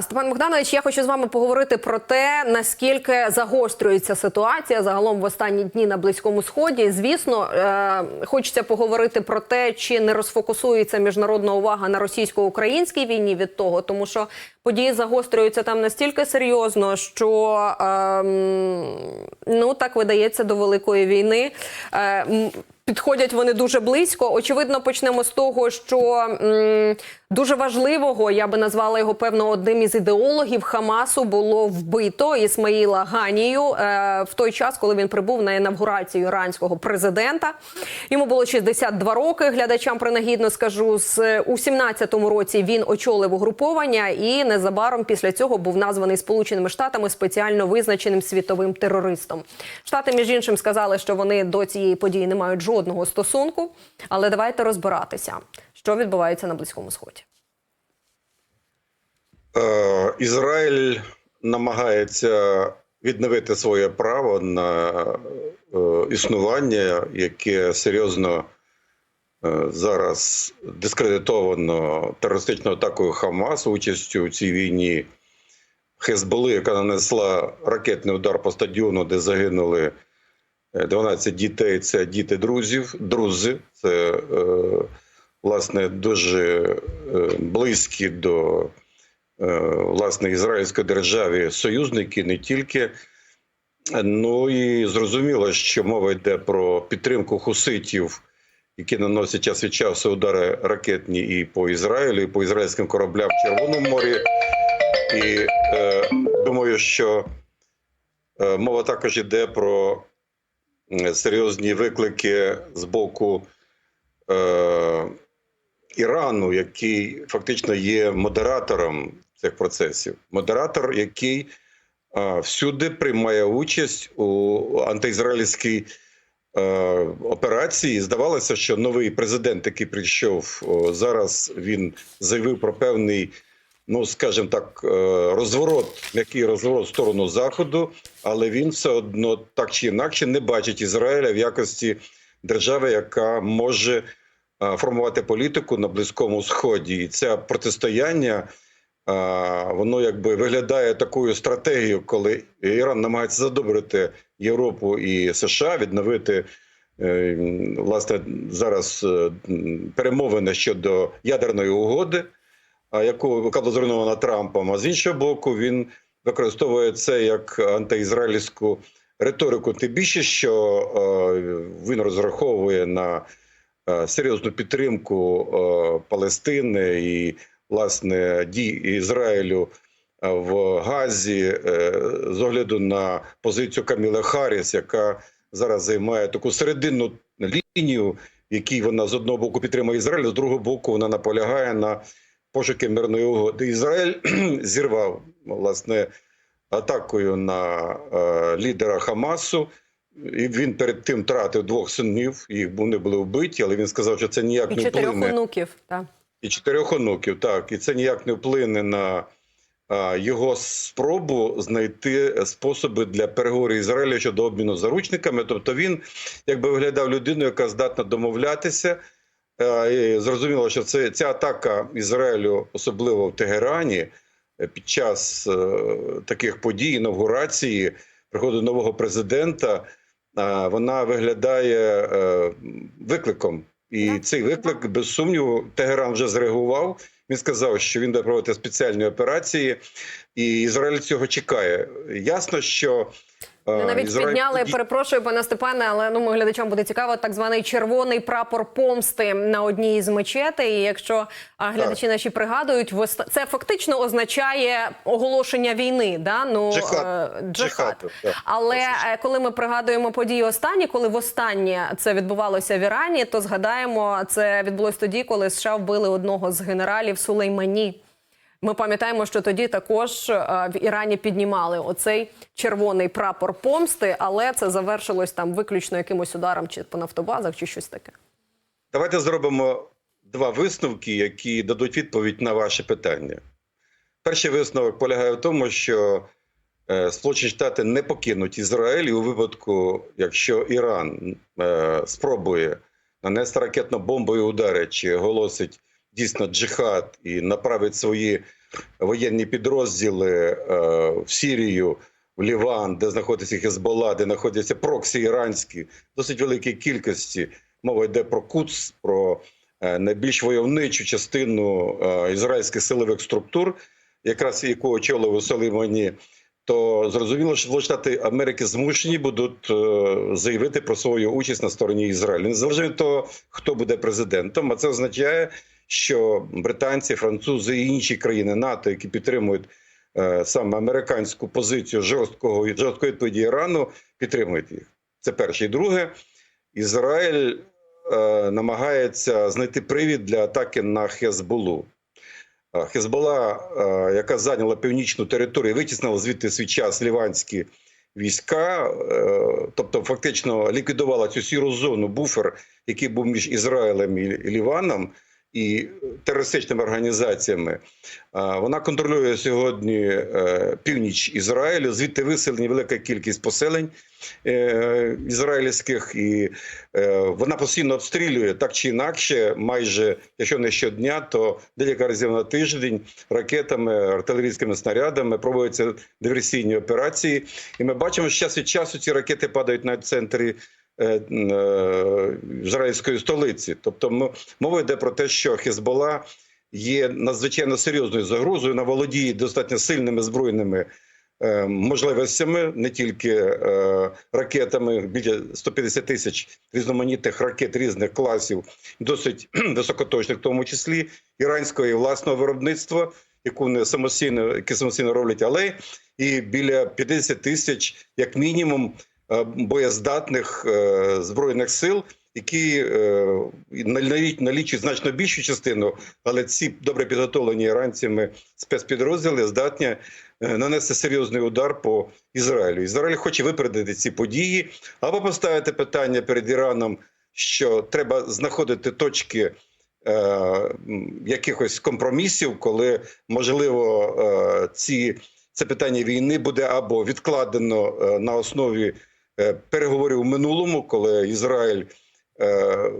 Степан Богданович, я хочу з вами поговорити про те, наскільки загострюється ситуація загалом в останні дні на близькому сході. Звісно, е, хочеться поговорити про те, чи не розфокусується міжнародна увага на російсько-українській війні від того, тому що події загострюються там настільки серйозно, що е, ну так видається до великої війни. Е, Підходять вони дуже близько. Очевидно, почнемо з того, що м, дуже важливого, я би назвала його певно одним із ідеологів Хамасу було вбито Ісмаїла Ганію е, в той час, коли він прибув на інавгурацію іранського президента. Йому було 62 роки. Глядачам принагідно скажу, з у 17-му році він очолив угруповання і незабаром після цього був названий Сполученими Штатами спеціально визначеним світовим терористом. Штати, між іншим, сказали, що вони до цієї події не мають жодного стосунку. Але давайте розбиратися, що відбувається на близькому сході. Е, Ізраїль намагається відновити своє право на е, існування, яке серйозно е, зараз дискредитовано терористичною атакою Хамас участю у цій війні Хезболи, яка нанесла ракетний удар по стадіону, де загинули 12 дітей. Це діти друзів, друзи. Це е, власне дуже е, близькі до е, власне ізраїльської державі союзники не тільки. Ну і зрозуміло, що мова йде про підтримку хуситів, які наносять час від часу удари ракетні і по Ізраїлю, і по ізраїльським кораблям в Червоному морі. І е, думаю, що е, мова також йде про е, серйозні виклики з боку е, Ірану, який фактично є модератором цих процесів. Модератор, який е, всюди приймає участь у антиізраїльській е, операції. Здавалося, що новий президент, який прийшов о, зараз, він заявив про певний. Ну, скажімо так, е, розворот, м'який розворот в сторону заходу, але він все одно так чи інакше не бачить Ізраїля в якості держави, яка може е, формувати політику на близькому сході, і це протистояння. е, Воно якби виглядає такою стратегією, коли Іран намагається задобрити Європу і США, відновити власне зараз перемовини щодо ядерної угоди, яку яка була зруйнована Трампом. А з іншого боку, він використовує це як антиізраїльську риторику. Тим більше, що він розраховує на серйозну підтримку Палестини і власне дій Ізраїлю в Газі е, з огляду на позицію Каміли Харріс, яка зараз займає таку серединну лінію, в якій вона з одного боку підтримує Ізраїль, з другого боку вона наполягає на пошуки мирної угоди. Ізраїль зірвав власне атакою на е, лідера Хамасу. І він перед тим втратив двох синів. Їх вони були вбиті, але він сказав, що це ніяк І не чотирьох вплине онуків. Так. і чотирьох онуків. Так, і це ніяк не вплине на а, його спробу знайти способи для переговорів Ізраїля щодо обміну заручниками. Тобто він якби виглядав людиною, яка здатна домовлятися. І зрозуміло, що це ця атака Ізраїлю, особливо в Тегерані, е, під час е, таких подій, інавгурації, приходу нового президента. Вона виглядає е, викликом, і Так. цей виклик, без сумніву, Тегеран вже зреагував. Він сказав, що він буде проводити спеціальні операції, і Ізраїль цього чекає. Ясно, що е, Ми навіть Ізраїль підняли, перепрошую, пане Степане, але ну ми глядачам буде цікаво, так званий червоний прапор помсти на одній із мечетей. І якщо глядачі наші пригадують, це фактично означає оголошення війни. Да? Ну, Джихад. е, джихад. Джихад, так. Але Класично. е, коли ми пригадуємо події останні, коли востаннє це відбувалося в Ірані, то згадаємо, це відбулось тоді, коли США вбили одного з генералів Сулеймані. Ми пам'ятаємо, що тоді також е, в Ірані піднімали оцей червоний прапор помсти, але це завершилось там виключно якимось ударом чи по нафтобазах, чи щось таке. Давайте зробимо два висновки, які дадуть відповідь на ваше питання. Перший висновок полягає в тому, що е, Сполучені Штати не покинуть Ізраїль у випадку, якщо Іран е, спробує нанести ракетно-бомбові удари чи оголосить дійсно джихад і направить свої воєнні підрозділи е, в Сірію, в Ліван, де знаходиться Хезбола, де знаходяться проксі іранські, досить великій кількості. Мова йде про Куц, про е, найбільш войовничу частину е, ізраїльських силових структур, якраз яку очолив Солимані, то зрозуміло, що Штати Америки змушені будуть заявити про свою участь на стороні Ізраїлю. Незалежно від того, хто буде президентом, а це означає, що британці, французи і інші країни НАТО, які підтримують е, саме американську позицію жорсткого жорсткої відповіді Ірану, підтримують їх. Це перше. І друге, Ізраїль е, намагається знайти привід для атаки на Хезболу. Е, Хезбола, е, яка зайняла північну територію, витіснила звідти свій час ліванські війська, е, тобто фактично ліквідувала цю сіру зону, буфер, який був між Ізраїлем і Ліваном і терористичними організаціями. Е, Вона контролює сьогодні е, північ Ізраїлю. Звідти виселені велика кількість поселень е, ізраїльських, і вона постійно обстрілює так чи інакше, майже якщо не щодня, то декілька разів на тиждень ракетами, артилерійськими снарядами проводяться диверсійні операції. І ми бачимо, що час від часу ці ракети падають на центрі. Е, е, Ізраїльської столиці, тобто мова йде про те, що Хезбола є надзвичайно серйозною загрозою, вона володіє достатньо сильними збройними е, можливостями, не тільки ракетами, біля 150 тисяч різноманітних ракет різних класів, досить високоточних, в тому числі іранського і власного виробництва, яку вони самостійно, які самостійно роблять, але і біля 50 тисяч, як мінімум, боєздатних е, збройних сил. Які е, налічують, налічують значно більшу частину, але ці добре підготовлені іранцями спецпідрозділи здатні е, нанести серйозний удар по Ізраїлю. Ізраїль хоче випередити ці події або поставити питання перед Іраном, що треба знаходити точки е, якихось компромісів, коли можливо е, ці це питання війни буде або відкладено е, на основі е, переговорів у минулому, коли Ізраїль е,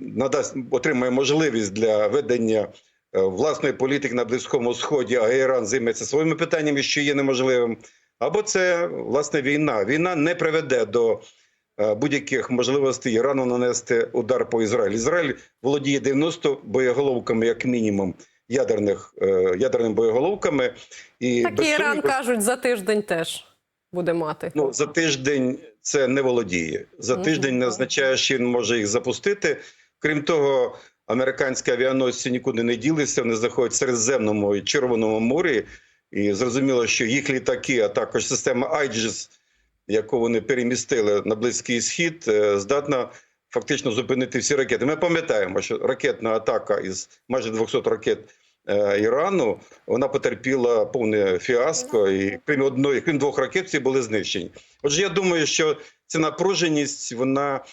надасть отримає можливість для ведення е, власної політики на близькому сході, а Іран займеться своїми питаннями, що є неможливим. Або це власне війна. Війна не приведе до е, будь-яких можливостей Ірану нанести удар по Ізраїлю. Ізраїль володіє 90 боєголовками, як мінімум, ядерних е, ядерними боєголовками. І Так і Іран сумніву, кажуть, за тиждень теж буде мати. Ну за тиждень це не володіє. За тиждень не означає, що він може їх запустити. Крім того, американські авіаносці нікуди не ділися. Вони знаходять в Середземному і Червоному морі. І зрозуміло, що їх літаки, а також система Айджіс, яку вони перемістили на близький схід, е, здатна фактично зупинити всі ракети. Ми пам'ятаємо, що ракетна атака із майже 200 ракет Ірану вона потерпіла повне фіаско, і крім одної, крім двох ракет, всі були знищені. Отже, я думаю, що ця напруженість вона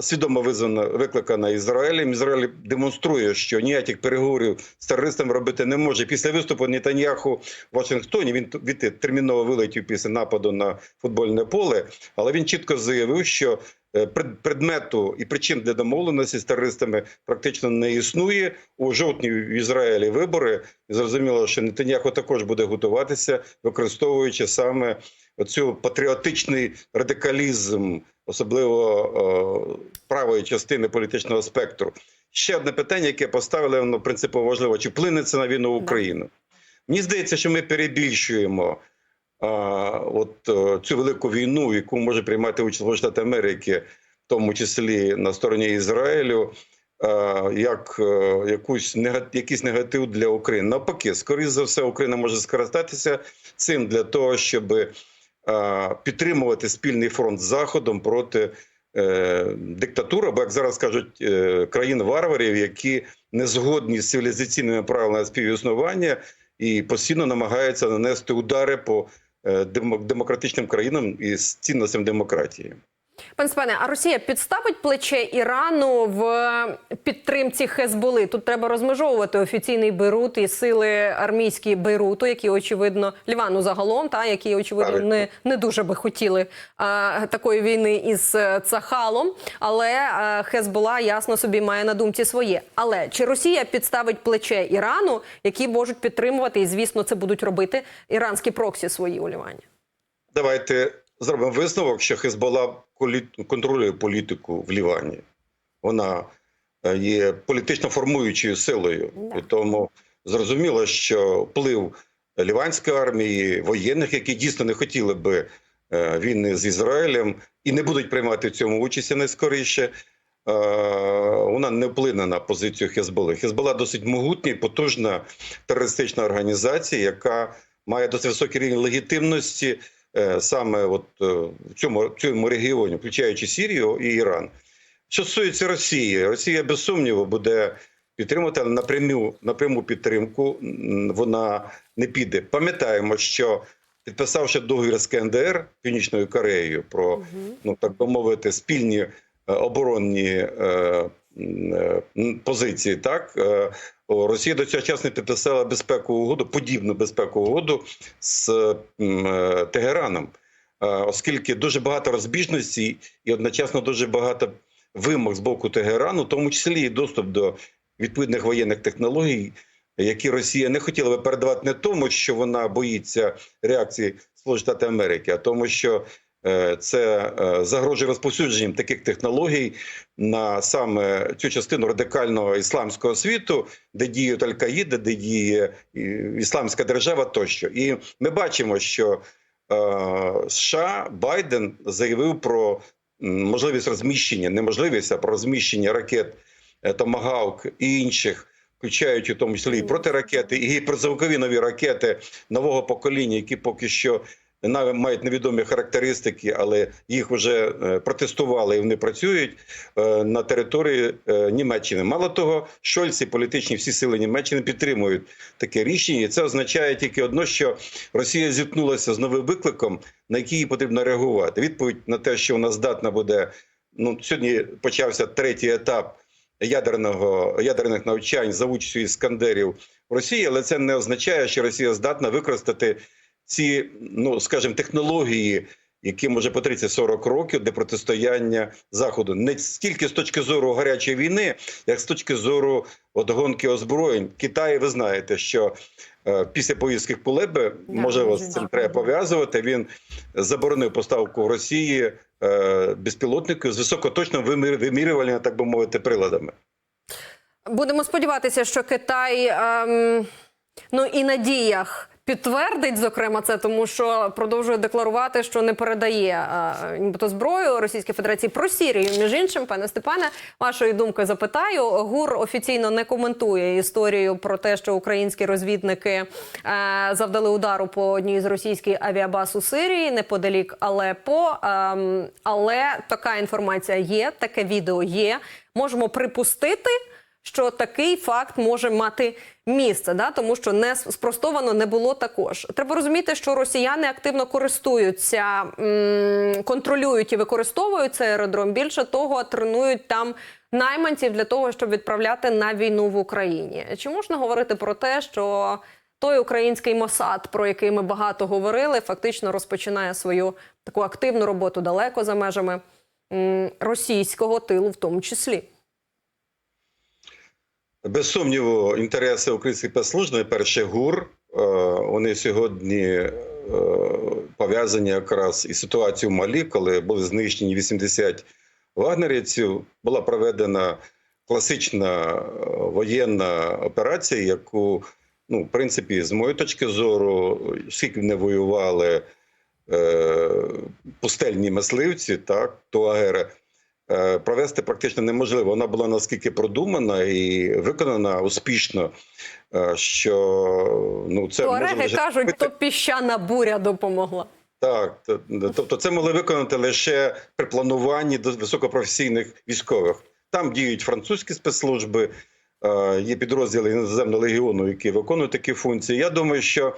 свідомо визвана, викликана Ізраїлем. Ізраїль демонструє, що ніяких переговорів з терористами робити не може. Після виступу Нетаньяху в Вашингтоні він від терміново вилетів після нападу на футбольне поле, але він чітко заявив, що е, предмету і причин для домовленості з терористами практично не існує. У жовтні в Ізраїлі вибори. Зрозуміло, що Нетаньяху також буде готуватися, використовуючи саме оцю патріотичний радикалізм, особливо е, правої частини політичного спектру. Ще одне питання, яке поставили, воно принципово важливо: чи вплине це на війну в Україну? Мені здається, що ми перебільшуємо а, от е, цю велику війну, яку може приймати участь Штати Америки, в тому числі на стороні Ізраїлю, як е, якусь якийсь негатив для України. Навпаки, скоріш за все, Україна може скористатися цим для того, щоб а, підтримувати спільний фронт з Заходом проти е, диктатури, або як зараз кажуть, е, країн варварів, які не згодні з цивілізаційними правилами співіснування і постійно намагаються нанести удари по е, демократичним країнам і з цінностям демократії. Пане Степане, а Росія підставить плече Ірану в підтримці Хезболи? Тут треба розмежовувати офіційний Бейрут і сили армійські Бейруту, які очевидно Лівану загалом, та які очевидно не, не дуже би хотіли а, такої війни із е, Цахалом. Але е, Хезбола ясно собі має на думці своє. Але чи Росія підставить плече Ірану, які можуть підтримувати, і звісно, це будуть робити іранські проксі свої у Лівані? Давайте зробимо висновок, що Хезбола контролює політику в Лівані. Вона е, є політично формуючою силою. Да. І тому зрозуміло, що вплив ліванської армії, воєнних, які дійсно не хотіли би е, війни з Ізраїлем і не будуть приймати в цьому участі найскоріше. е, Вона не вплине на позицію Хезболи. Хезбола досить могутня і потужна терористична організація, яка має досить високий рівень легітимності саме от е, в цьому, в цьому регіоні, включаючи Сірію і Іран. Що стосується Росії, Росія без сумніву буде підтримувати але напряму, напряму підтримку. Вона не піде. Пам'ятаємо, що підписавши договір з КНДР Північною Кореєю про ну так би мовити спільні е, оборонні е, е, позиції, так? Е, Росія до цього часу не підписала безпекову угоду, подібну безпекову угоду з е, Тегераном, Е, оскільки дуже багато розбіжностей і одночасно дуже багато вимог з боку Тегерану, в тому числі і доступ до відповідних воєнних технологій, які Росія не хотіла би передавати не тому, що вона боїться реакції Сполучених Штатів Америки, а тому, що е, це е, загрожує розповсюдженням таких технологій на саме цю частину радикального ісламського світу, де діють Аль-Каїда, де діє Ісламська держава тощо. І ми бачимо, що е, США Байден заявив про можливість розміщення, не можливість, а про розміщення ракет е, Томагавк і інших, включаючи в тому числі і протиракети, і гіперзвукові нові ракети нового покоління, які поки що мають невідомі характеристики, але їх вже е, протестували і вони працюють е, на території е, Німеччини. Мало того, Шольц і політичні всі сили Німеччини підтримують таке рішення, і це означає тільки одно, що Росія зіткнулася з новим викликом, на який їй потрібно реагувати. Відповідь на те, що вона здатна буде. Ну сьогодні почався третій етап ядерного ядерних навчань за участю іскандерів в Росії, але це не означає, що Росія здатна використати ці, ну скажімо, технології, які може по 30-40 років для протистояння заходу, не стільки з точки зору гарячої війни, як з точки зору от, гонки озброєнь. Китай, ви знаєте, що е, після поїздки Кулеби, Да, можливо, з цим треба пов'язувати. Він заборонив поставку в Росії е, безпілотників з високоточним вимір- так би мовити, приладами. Будемо сподіватися, що Китай ем, ну і на діях підтвердить, зокрема, це, тому що продовжує декларувати, що не передає е, нібито зброю Російській Федерації про Сірію. Між іншим, пане Степане, вашої думки запитаю. ГУР офіційно не коментує історію про те, що українські розвідники е, завдали удару по одній з російських авіабаз у Сирії неподалік Алепо. Ем, але така інформація є, таке відео є. Можемо припустити що такий факт може мати місце, да? тому що не спростовано не було також. Треба розуміти, що росіяни активно користуються, контролюють і використовують цей аеродром. Більше того, тренують там найманців для того, щоб відправляти на війну в Україні. Чи можна говорити про те, що той український Мосад, про який ми багато говорили, фактично розпочинає свою таку активну роботу далеко за межами російського тилу, в тому числі? Без сумніву, інтереси українських спецслужб, найперше ГУР, е, вони сьогодні е, пов'язані якраз із ситуацією в Малі, коли були знищені 80 вагнерівців. Була проведена класична е, воєнна операція, яку, ну, в принципі, з моєї точки зору, скільки не воювали пустельні мисливці, так, туагери, провести практично неможливо. Вона була наскільки продумана і виконана успішно, е, що ну це Туареги може кажуть, то піщана буря допомогла. так, тобто це могли виконати лише при плануванні до високопрофесійних військових. Там діють французькі спецслужби, е, є підрозділи іноземного легіону, які виконують такі функції. Я думаю, що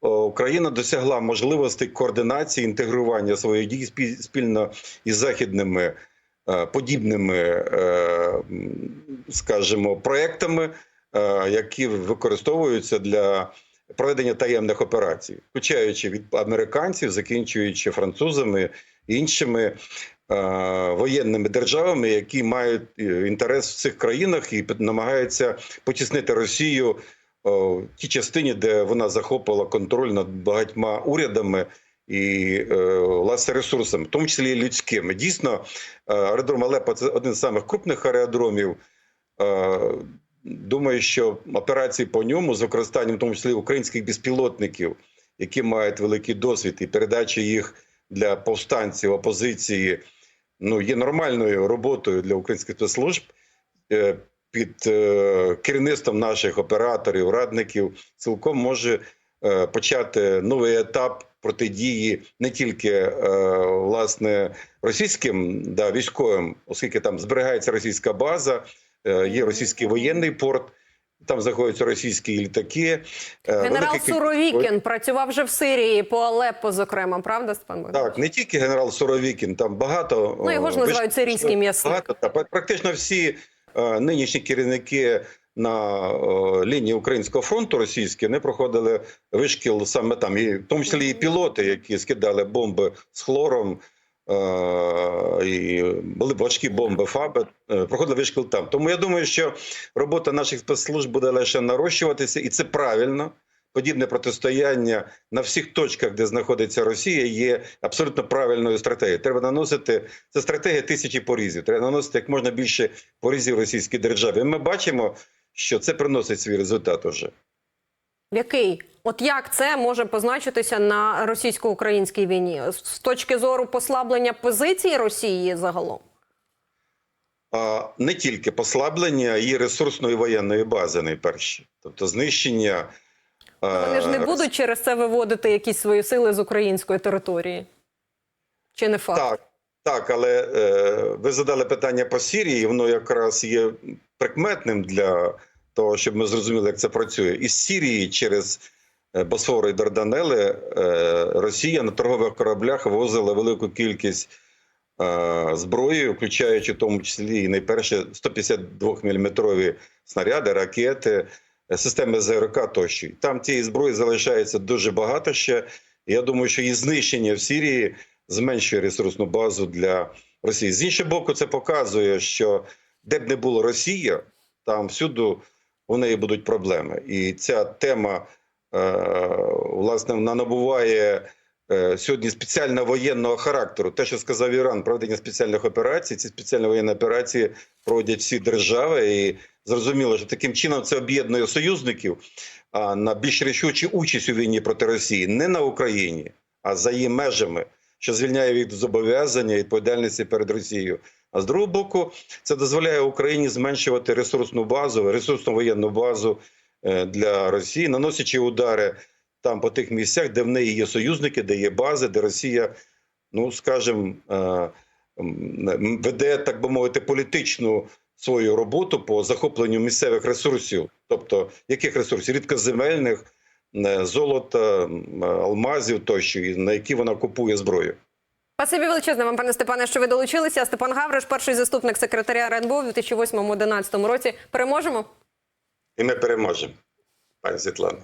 Україна досягла можливості координації, інтегрування своїх дій спільно із західними е, подібними, е, скажімо, проектами, е, які використовуються для проведення таємних операцій, включаючи від американців, закінчуючи французами іншими е, воєнними державами, які мають е, інтерес в цих країнах і намагаються потіснити Росію в тій частині, де вона захопила контроль над багатьма урядами. І е, власне ресурсами, в тому числі і людськими. Дійсно, е, аеродром Алепо – це один з самих крупних аеродромів. Е, Думаю, що операції по ньому з використанням, в тому числі українських безпілотників, які мають великий досвід, і передача їх для повстанців опозиції, ну є нормальною роботою для українських спецслужб під керівництвом наших операторів, радників, цілком може почати новий етап протидії не тільки е, власне російським да, військовим, оскільки там зберігається російська база, е, є російський воєнний порт. Там знаходяться російські літаки. е, Генерал велика Суровікін працював вже в Сирії по Алеппо, зокрема, правда, Степан Богданович? Так, не тільки генерал Суровікін, там багато. Ну, його ж називають виш- сирійський. Багато, та, практично всі е, нинішні керівники на лінії Українського фронту російські не проходили вишкіл саме там, і в тому числі і пілоти, які скидали бомби з хлором. е, І були важкі бомби ФАБ, е, проходили вишкіл там. Тому я думаю, що робота наших спецслужб буде лише нарощуватися, і це правильно. Подібне протистояння на всіх точках, де знаходиться Росія, є абсолютно правильною стратегією. Треба наносити це стратегія тисячі порізів. Треба наносити як можна більше порізів російській державі. Ми бачимо, що це приносить свій результат уже. Який? От як це може позначитися на російсько-українській війні з точки зору послаблення позиції Росії загалом? А не тільки послаблення її ресурсної воєнної бази, найперше, тобто знищення. Вони ж не будуть через це виводити якісь свої сили з української території. Чи не факт? Так, так, але е, ви задали питання по Сірії, воно якраз є прикметним для того, щоб ми зрозуміли, як це працює. Із Сірії через е, Босфор і Дарданели е, Росія на торгових кораблях вивозила велику кількість е, зброї, включаючи в тому числі і найперше 152 мм снаряди, ракети, системи ЗРК тощо. Там цієї зброї залишається дуже багато ще. Я думаю, що її знищення в Сірії зменшує ресурсну базу для Росії. З іншого боку, це показує, що де б не було Росія, там всюди у неї будуть проблеми. І ця тема, е, власне, вона набуває е, сьогодні спеціально воєнного характеру. Те, що сказав Іран, проведення спеціальних операцій, ці спеціальні воєнні операції проводять всі держави. І зрозуміло, що таким чином це об'єднує союзників а, на більш рішучу участь у війні проти Росії не на Україні, а за її межами, що звільняє від зобов'язання відповідальності перед Росією. А з другого боку, це дозволяє Україні зменшувати ресурсну базу, ресурсну воєнну базу е, для Росії, наносячи удари там по тих місцях, де в неї є союзники, де є бази, де Росія, ну скажімо, е, веде, так би мовити, політичну свою роботу по захопленню місцевих ресурсів, тобто яких ресурсів рідкоземельних, е, золота, алмазів тощо, на які вона купує зброю. Спасибі величезне вам, пане Степане, що ви долучилися. Степан Гавриш, перший заступник секретаря РНБО в 2008-2011 році. Переможемо. І ми переможемо, пані Світлана.